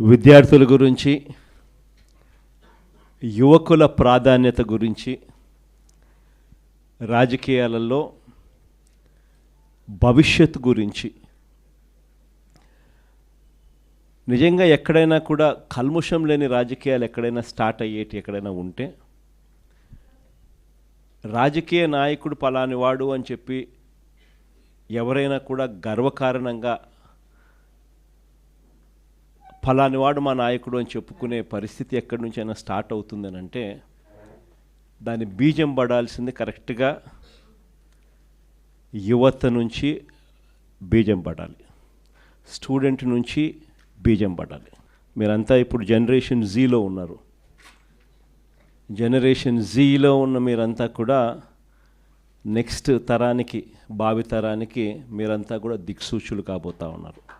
విద్యార్థుల గురించి యువకుల ప్రాధాన్యత గురించి రాజకీయాలలో భవిష్యత్ గురించి. నిజంగా ఎక్కడైనా కూడా కల్ముషం లేని రాజకీయాలు ఎక్కడైనా స్టార్ట్ అయ్యేటి ఎక్కడైనా ఉంటే రాజకీయ నాయకుడు పలాని వాడు అని చెప్పి ఎవరైనా కూడా గర్వకారణంగా ఫలాని వాడు మా నాయకుడు అని చెప్పుకునే పరిస్థితి ఎక్కడి నుంచైనా స్టార్ట్ అవుతుందని అంటే దాని బీజం పడాల్సింది కరెక్ట్గా యువత నుంచి బీజం పడాలి. స్టూడెంట్ నుంచి బీజం పడాలి. మీరంతా ఇప్పుడు జనరేషన్ జీలో ఉన్నారు. జనరేషన్ జీలో ఉన్న మీరంతా కూడా నెక్స్ట్ తరానికి భావి తరానికి మీరంతా కూడా దిక్సూచులు కాబోతా ఉన్నారు.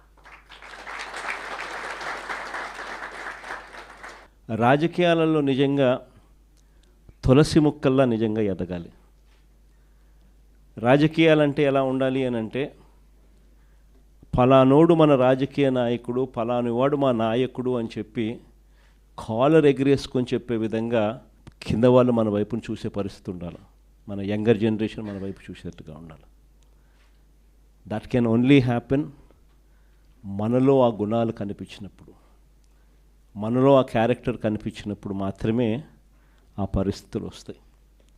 రాజకీయాలలో నిజంగా తులసి ముక్కల్లా నిజంగా ఎదగాలి. రాజకీయాలంటే ఎలా ఉండాలి అని అంటే ఫలానోడు మన రాజకీయ నాయకుడు ఫలానివాడు మా నాయకుడు అని చెప్పి కాలర్ ఎగిరేసుకొని చెప్పే విధంగా కింద వాళ్ళు మన వైపును చూసే పరిస్థితి ఉండాలి. మన యంగర్ జనరేషన్ మన వైపు చూసేట్టుగా ఉండాలి. దట్ కెన్ ఓన్లీ హ్యాపెన్ మనలో ఆ గుణాలు కనిపించినప్పుడు. మనలో ఆ క్యారెక్టర్ కనిపించినప్పుడు మాత్రమే ఆ పరిస్థితులు వస్తాయి.